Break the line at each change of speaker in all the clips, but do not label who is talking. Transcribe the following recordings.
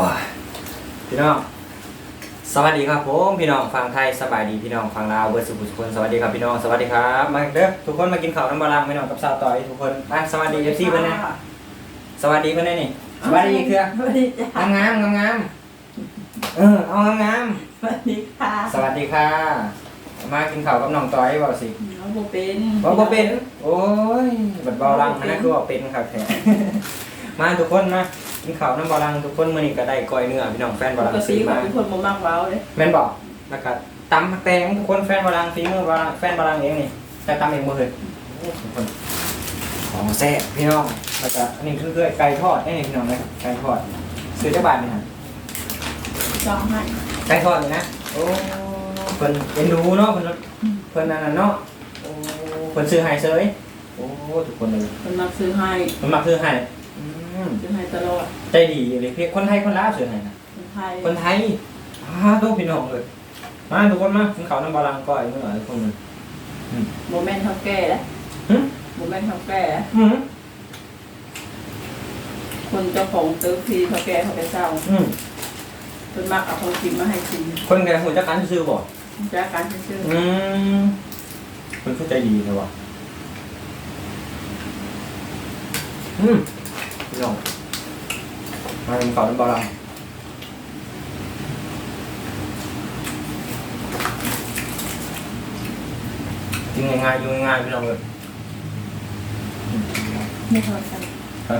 อ้ยพี่น้อง สวัสดีครับผมพี่น้องฟังไทยสบายดีพี่น้องฟังลาวเบอร์สุขุมสุขนสวัสดีครับพี่น้องสวัสดีครับมาเด้อทุกคนมากินข้าวน้ำบาลังพี่น้องกับสาวต่อยทุกคนมาสวัสดีเอฟซีเพื่อนนะสวัสดีเพื่อนนะนี่สวัสดีเครือ
สวัสดีจ้างา
มงามงามงามๆเออเอางามงาม
สวัสดีค่ะ
ๆสวัสดีค่ะ มากินข้าวกับน้องต่อยเปล่าสิ
น้องโบเป็น
ว่าบ่เป็น โอ้ย บัดเบาลังมันนะคือว่าเป็นครับแท้ มาทุกคนมากินข้าวน้ำบาลังทุกคนมื้อนี้ก็ได้ก้อยเนื้อพี่น้องแฟน
ป
บาลัง
กติ
ซื้อ
เขา
มา
เป็นคนบ่มากเว้าเลย
แม่นบอกแล้วก็ตำแตงทุกคนแฟนบาลังฝีมือบาลังแฟนบาลังเองนี่แต่ตำเองหมดเลยโอ้ทุกคนของแซ่บพี่น้องแล้วก็อันนี้คือไก่ทอดนี่พี่น้องนะไก่ทอดซื้อได้บาทนี่ฮะ
จองให้
ไก่ทอดนี่นะโอ้เพิ่นเป็นดูเนาะเพิ่นเพิ่นนั่นน่ะเนาะโอ้เพิ่นซื้อให้เซยโอ้ทุกคนเลย
คนมาซื้อให้
เพิ่นมักซื้อให้อืม
ซื้อให้ตลอด
ใจดีเลยพี่คนไทยคนลาวซื้อให้นะ
คนไทย
คนไทยอ้าต้องพี่น้องเลยมาทุกคนมากินข้าวน้ำบาลังก้อยเนื้อทุกคนเลย
โมเมนต์เท่าแก่แล้ว
หึ
โมเมนต์เท่าแก่แล้ว
อืม
คนเจ้าของตื้อพีเท่าแก่เขาไปเศร้า
อืม
คนมากเอาของกินมาให้กิน
คนแก่หัวจักการซื้อบ่
จากการซื้อ
อืมคนเข้าใจดีเลยวะอืม พี่น้องมาเป็นข้าวน้ำบาลังกินง่ายๆอยู่ง่ายๆพี่น้องเลย
ไม่ทอดกัน
ฮะ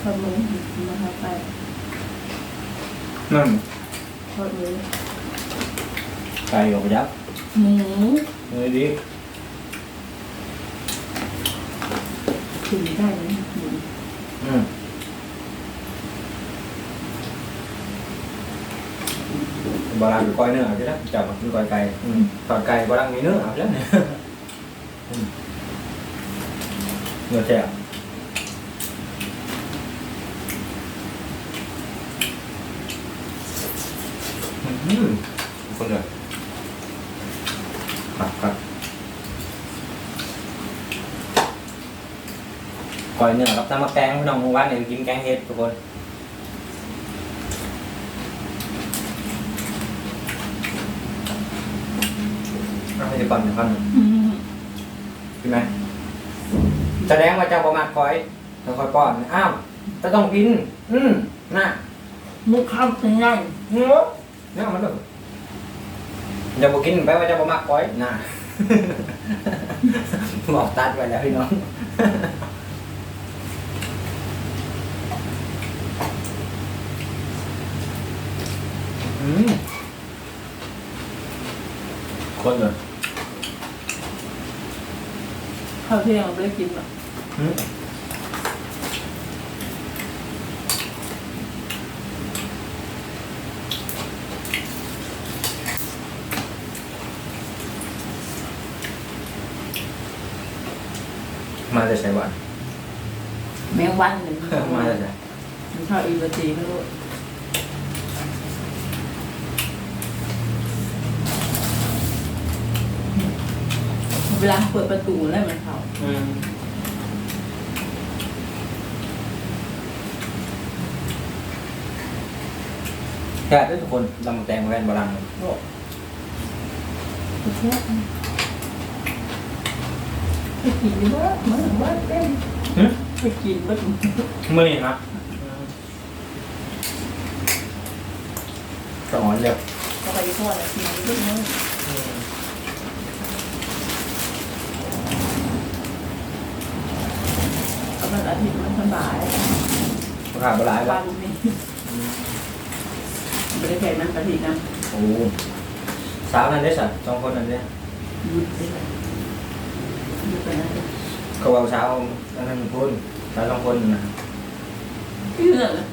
ทอดมือมาทอดไป
นั่น
ทอดมือ
ไก่ออกไปยับ
หมู
เลยดิ
กินได้ไหมหมู
อื บาลังก้อยเนื้อเอาใช่ไหมจับมากินก้อยไก่อืมทอดไก่บาลังมีเนื้อเอาใช่ไหมอืมเนื้อแซ่บอืมทุกคนเลยครับครับก้อยเนื้อกับตำมะแกงพี่น้องเมื่อวานเนี่ยกินแกงเห็ดทุกคน เอาไปเดี๋ ยวก่อนเดี๋ยวก่อน
อืม
ใช่ไหมแสดงว่าเจ้าประมาทคอยเราคอยป้อนอ้าวจะต้องกิน อืมน่ะ
มุกข้าวเป็นไง
เนื้อเนี่ยมันเลยจะบอกกินไปว่าเจะประมาทคอยน่ะบอกตัดไปแล้วพี่น้องอืมคนเลย
ข้าวเที่ยงเราไม่ได้กินหรอก
อืมมาจะใช้วัน
แมงวันหนึ่ง
มาจะใช้
มันชอบอีบตีไม่รู้เวลาเปิดประตูแล้วมันเขา
อืม แค่ด้วยทุกคนลำแตงแวนบาลังเลย
บอกไปเช็ดไปกินเบ้อเหมือนเบ้อเต้น
หึ
ไปกินเบ้อ
มือนี่นะสอนเร็ว
ก็ไปทอดแล้วกินเบ้อเมื่อ ก็มันอาทิตย์มันสบาย
ประกาศบหลาย
บ้า
แล้ว
นนี้ไม่ได้แข่งนั่นอาทิตย์นะ
โอ้สาวนั่นได้สัตว์สองคนนั่นได้
หยุดไปเลยหยุดไปนะ
เขาเอาสาวอันนั้นพูดสาวสองคนนะ
ที่เหลือเลย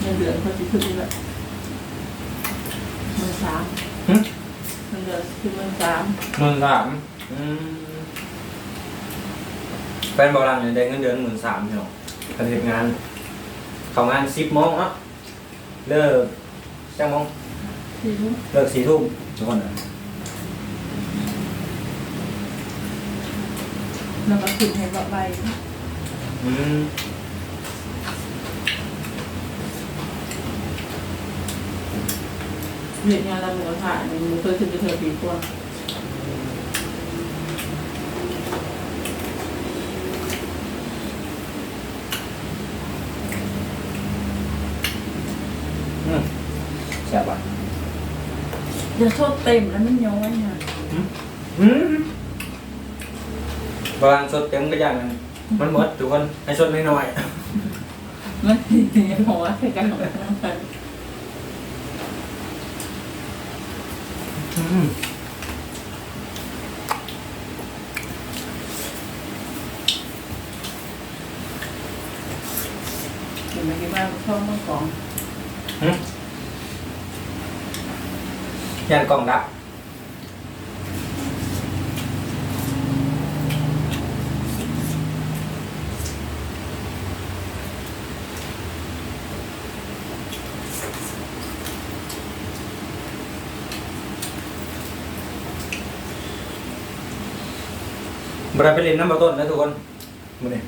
เงินเดือนเขาจะขึ้นนี่แหละเงินสาม
หึ
เงินเดือนคือเงินสาม
หมื่นสามอืม แฟนบอลลังเนี่ยได้เงินเดือนหมื่นสามเนาะการเหตุงาน เขางานสิบโมงเนาะเลิกเจ้าโมงเลิกสี่ทุ่มทุกคนนะ
แล้วก็ถึงให้บ
อกไปอืม
เรียนงานเราหม่กระทะเนี่ยหมูเคยขึ้นไปเธอปีกว่า
แซ่บอะ
จะโทษเต็มแล้วมันย้อยนะ
อืมบางสดเต็มก็อย่างนั้นมันหมดทุกคนให้สดน้อย
มันหัวใส่กันของมัน
ๆอืม
เห็นไหมที่ว่าชอบมังกร
อืม ยันกล่องดับบราไปเล่นน้ำบอต้นนะทุกคนมือนี่ย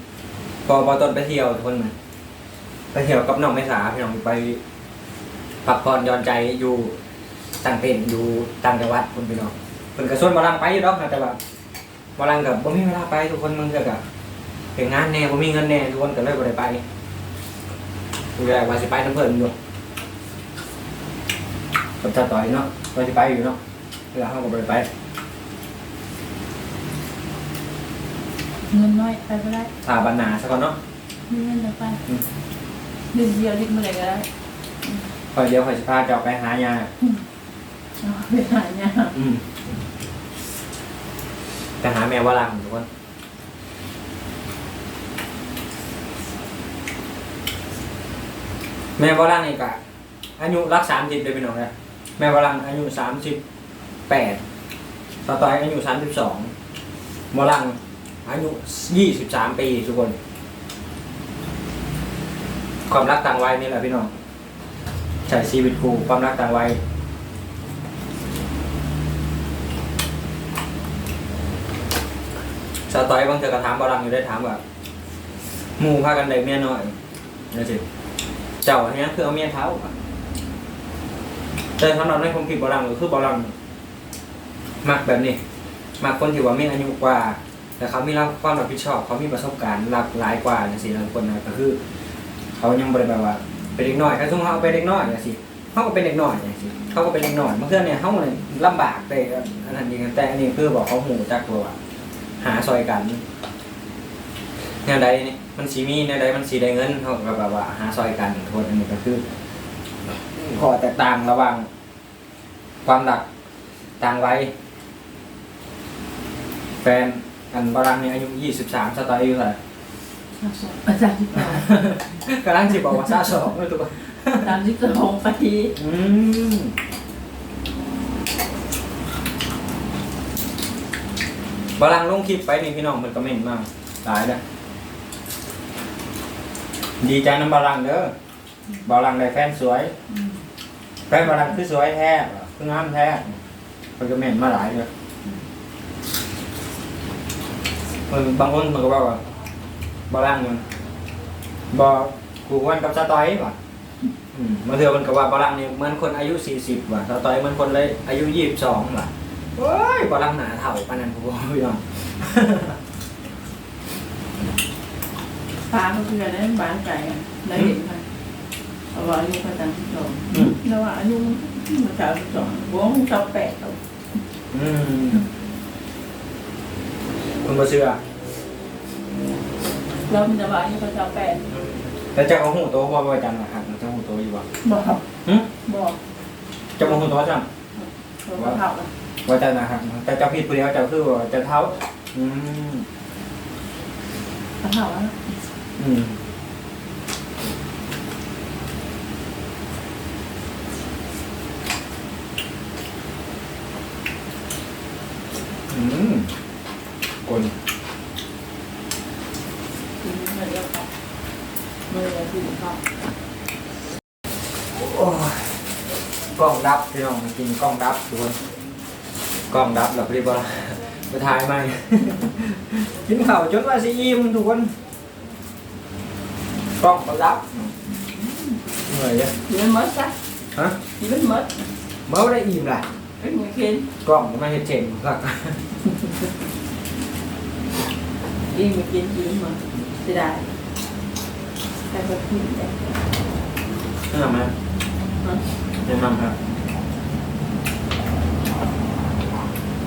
พอบอต้นไปเที่ยวทุกคนมือไปเที่ยวกับน้องไม่สาพี่น้องไปพักผ่อนย้อนใจอยู่ ต่างเป็นอยู่ต่างจังหวัดคุณพี่น้องเพิ่นกระส่วนบอลังไปอยู่ดอกนะแต่ว่าบอลังกับบ่มีเวลาไปทุกคนมึงเถอะกะเป็นงานแน่บ่มีเงินแน่ทุกคนก็เลยบ่ได้ไปกูอยากว่าสิไปน้ำเพิ่นอยู่กับตาต่อยเนาะว่าสิไปอยู่เนาะเวลาเขาก็บ่ได้ไป
เงินน้อยไปก็ได้
ถาบันนาซะก่อนเนาะ
มีเงินจะไปเดือนเดียวนิดเมื่อไหร่ก็ได้
คอยเดียวคอยสิพาเจ้าไปหายา
ไปหาเนี่ย
อืมไปหาแมววลังทุกคนแม่วลังนี่กะอายุรักสามสิบเลยพี่น้องเลยแม่วลังอายุสามสิบแปดสตอยอายุสามสิบสองวลังอายุยี่สิบสามปีทุกคน ความรักต่างวัยนี่แหละพี่น้องใช้ชีวิตคู่ความรักต่างวัย สาวต้อยบางเธอก็ถามบอลังอยู่ได้ถามว่าหมู่พากันได้เมียน้อยนี่สิเจ้าอันนี้คือเอาเมียเท้าแต่สำหรับในความคิดบอลังก็คือบอลังมักแบบนี้มักคนที่ว่ามีอายุกว่า แต่เขามีรับความรับผิดชอบ เขามีประสบการณ์หลากหลายกว่าอย่างสิบางคนนะก็คือ เขายังบริแบบว่าเป็นเด็กน้อยถ้าสมมติเขาเป็นเด็กน้อยอย่างสิเขาก็เป็นเด็กน้อยอย่างสิเขาก็เป็นเด็กน้อยเทื่อเนี่ยเขาเนี่ยลำบากแต่อันนั้นนี่แต่อันนี้คือบอกเขาหูจักตัวว่า หาซอยกันแนวใดนี่มันสีมีแนวใดมันสีได้เงินเขาก็แบบว่า หาซอยกันโทษอันนี้ก็คือข้อแตกต่างระหว่าง ความหลักต่างไว้ แฟนอันบารังเนี่ยอายุยี่สิบสามสไตล์อายุเท่าไหร่
อาจารย์ที่
กำลังสิบอกว่าซาสองเลยทุกคน
ตามที่กระหงปฏิ
อืมบา รังลงคลิปไปนี่พี่น้องมันก็เม่นมากตายแล้วดีใจน้ำบารังเด้อบารังได้แฟนสวยแฟนบารังคือสวยแท้คืองามแท้มันก็เม่นมาหลายเลยมันบางคนมันก็บอกว่าบารังมันบอกูวันกับสตอยว่ะอืมมาเถื่อมันกับว่าบาลังนี่เหมือนคนอายุสี่สิบว่ะตาต่อยเหมือนคนเลยอายุยี่สิบสองว่ะ โอ้ยบาลังหนาเถ่าปานนั้นผมพี่น้อง
ปลาเขาคืออะไรบ้านไก่ได้เห็นไหมเอาว่าอายุพระจันทร์ที่สอง
อืม
แล้วว่าอายุมันสาวที่สองหัวมันสาวแปดตัว
อืมคุณบ่เชื่อ
แล้วมันจะว่าอายุพระเจ้าแปด
แล้วเจะเอาหูโตบ่บ่จังนะครับเจะหูโตอยู่บ่
บอก
หึ
บอก
เจะบ่หูโตจัง
เขาเท่ากัน
ว่าจังนะครับแต่เจ้าผิดผู้เดียวเจ้าคือว่าเจะเท้า อืม
เขาเท่ากัน
อืมอืมคน
คือมันเดียวกันมันเลยคือเขา
โอ้ยกล้องดับพี่น้องมากินกล้องดับทุกคน กล้องดับแล้วพี่บอลไปถ่ายใหม่ กินข้าวจนว่าสิอิ่มทุกคนกล้องก็ดับเหนื่อยเลย
ที่มันมดซะ
ฮะ
ที่มันมด
อเมื่อได้อิ่มล่ะ
เป็นมือเค็น
กล้องมาเห็ดเจ๋งครับ
อีมือกินกินมาจะได้แต่ก็กินแต่
นี่ทำไหมยังทำครับ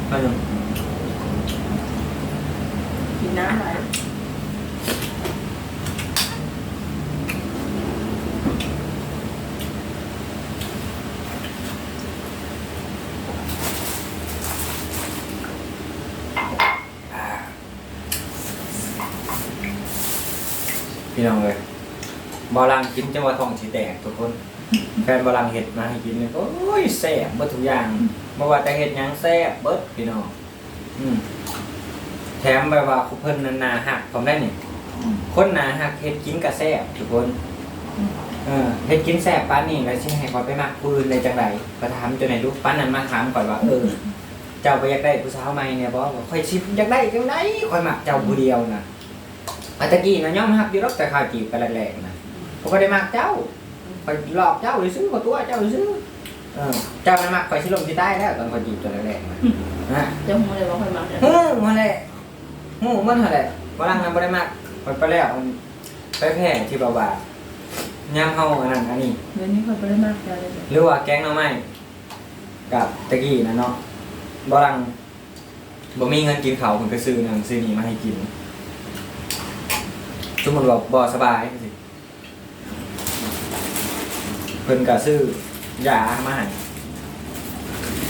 ไปยัง
กินน้ำอะไร
พี่น้องเลยบอลังกินจังหวะทองสีแตกทุกคน แฟนบอลังเห็ดมาให้กินเลยโอ้ยแซ่บเบิดทุกอย่าง บ่ว่าแต่เห็ดหยังแซ่บเบิดพี่น้องอืมแถมแบบว่าคุเพิ่นนานาหักผมได้นี่คนนาหักเห็ดกินกระแซ่บทุกคนเออเห็ดกินแซ่บป้านนี่แล้วสิให้คอยไปมักปืนเลยจังไดก็ถามจนไหนลูกป้านนั้นมาถามก่อนว่าเออเจ้าไปอยากได้ผู้สาวใหม่เนี่ยบอกว่าค่อยชิบอยากได้จังไดค่อยมักเจ้าผู้เดียวนะอัตะกี้นะย่อมหักอยู่รอกแต่ข้าวจีบกันแรกๆนะผมก็ได้มักเจ้าคอยหลอกเจ้าหรือซื้อขอตัวเจ้าหรือซื้อ เออเจ้าไม่มักคอยชิลมที่ใต้แล้วตอนข้าวจีบตัวแรกๆนะนะ
เจ้าหัวเลยว่าค่อยมาเนี่ย
เฮ้ยมาเลยหูมันเท่าไหร่วลังนั้นบ่ได้มักคอยไปแล้วมันไปแพร่ที่บ่าวาย่ามเฮาอันนั้นอันนี้
เดี๋ยวนี้ค่อยไปได้มากใจเลย
หรือว่าแกงหน่อไม้กับตะกี้นะเนาะบรังบ่มีเงินกินเขาวผมก็ซื้อหนังซื้อนี่มาให้กินสมมติว่าบ่สบายสิเพิ่นก็ซื้อ ยามาให้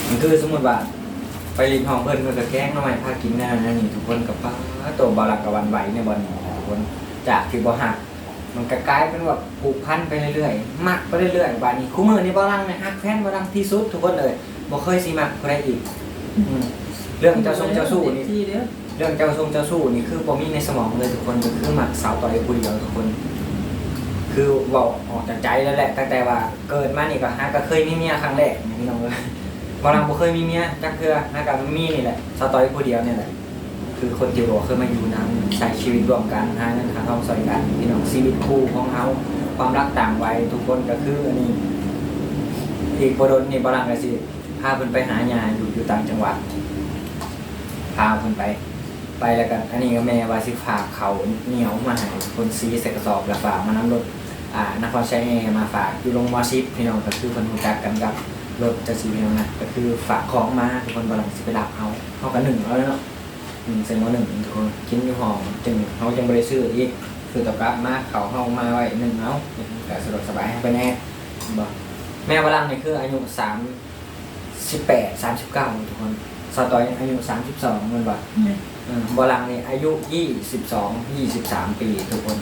มันคือสมมติว่า ไปริมห้องเพิ่นเพิ่นก็แกงหน่อไมพากินนั่นนั่นนี่ทุกคนกับป้าโตบ่หลักกับวันไหวในบ่นี้ทุกคนจากที่บ่หักมันก็กลายเป็นแบบผูกพันไปเรื่อยๆมักไปเรื่อยๆบาดนี้คู่มือนี่บอลังนะฮักแฟนบอลังที่สุดทุกคนเลยบ่เคยสิมักใครอีกเรื่องเจ้าทรงเจ้าสู้นี่
เรื่
องเจ้าทรงเจ้าสู้นี่คือบ่มีในสมองเลยทุกคนคือหมักสาวต่อยผู้เดียวทุกคน คือเว้าออกจากใจแล้วแหละตั้งแต่ว่าเกิดมานี่ก็ฮักก็เคยมีเมียครั้งแรกนี่พี่น้องเลยบอลังบ่เคยมีเมียจักเทื่อฮักก็มีนี่แหละสต่อยผู้เดียวเนี่ยแหละคือคนที่บอกเคยมาอยู่นั้นใช้ชีวิตร่วมกันหาเงินหาทองใส่กันพี่น้องชีวิตคู่ของเขาความรักต่างวัยทุกคนก็คืออันนี้อีกประเด็นนี่บลังเลยสิพาเพิ่นไปหายาอยู่อยู่ต่างจังหวัดพาเพิ่นไปไปแล้วกัน อันนี้ก็แม่ว่าสิฝากเขาเหนียวมาให้คนซีใส่กระสอบแล้วฝากมาน้ำรถ อ่านครชัยแอร์มาฝากอยู่ลงมอชิปพี่น้องก็คือเพิ่นรู้จักกันกับรถจะสีพี่น้องนะก็คือฝากของมาทุกคนบลังสิไปรับเอาเขากันหนึ่งแล้วเนาะอืมเซนโมหนึ่งทุกคนกินอยู่หอมจึงเขายังบริซื้ออีกคือตอบรับมากเขาเฮามาไว้หนึ่งเอาแต่สะดวกสบายให้ไปแน่บอกแม่วรังนี่คืออายุสามสิบแปดสามสิบเก้าทุกคนสตอยอายุสามสิบสองมันบอกบรังนี่อายุยี่สิบสองยี่สิบสามปีทุกคน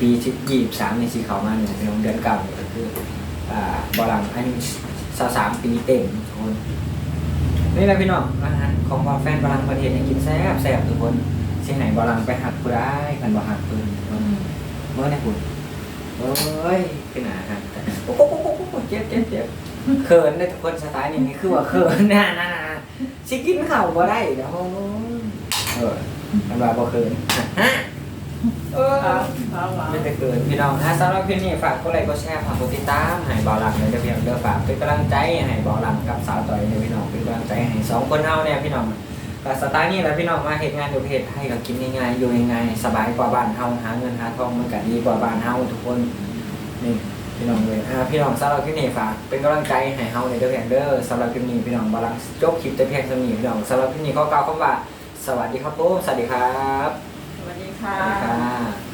ปีที่ยี่สิบสามในสีเขามาเนี่ยเป็นเดือนเก่าก็คืออ่าบรังอายุสามสามปีเต็มทุกคนนี่แหละพี่น้องอาหารของบอแฟนบอลังประเทศให้กินแซ่บแซ่บทุกคนเสียงไหนบอลังไปหักกูได้กันบอหักปืนเมื่อไหร่คุณโอ้ยขึ้นหนาครับโอ้โหเจ็บเจ็บเจ็บเขินได้ทุกคนสไตล์นี้คือว่าเขินน่าน่าสิกินเข้าบ่ได้เดี๋ยวเออมันว่าบ่เขินฮะ เออ
ข้าวข้าวหวาน
ไม่จะเกิดพี่น้องถ้าสำหรับคลิปนี้ฝากกดไลค์กดแชร์ฝากกดติดตามให้บอลังเลยเดียวพี่น้องเดี๋ยวฝากเป็นกำลังใจให้บอลังกับสาวต่อยเนี่ยพี่น้องเป็นกำลังใจให้สองคนเฮาเนี่ยพี่น้องก็สไตล์นี้แหละพี่น้องมาเหตุงานอยู่ประเทศไทยก็กินง่ายๆอยู่ง่ายๆสบายกว่าบ้านเฮาหาเงินหาทองมันก็ดีกว่าบ้านเฮาทุกคนนี่พี่น้องเลยอ่าพี่น้องสำหรับคลิปนี้ฝากเป็นกำลังใจให้เฮาในเด้อเพียงเด้อสำหรับคลิปนี้พี่น้องบอลังจบคลิปแต่เพียงเท่านี้พี่น้องสำหรับคลิปนี้ขอกล่าวคำว่าสวัสดีครับผมสวัสดีครับ
ค่ะ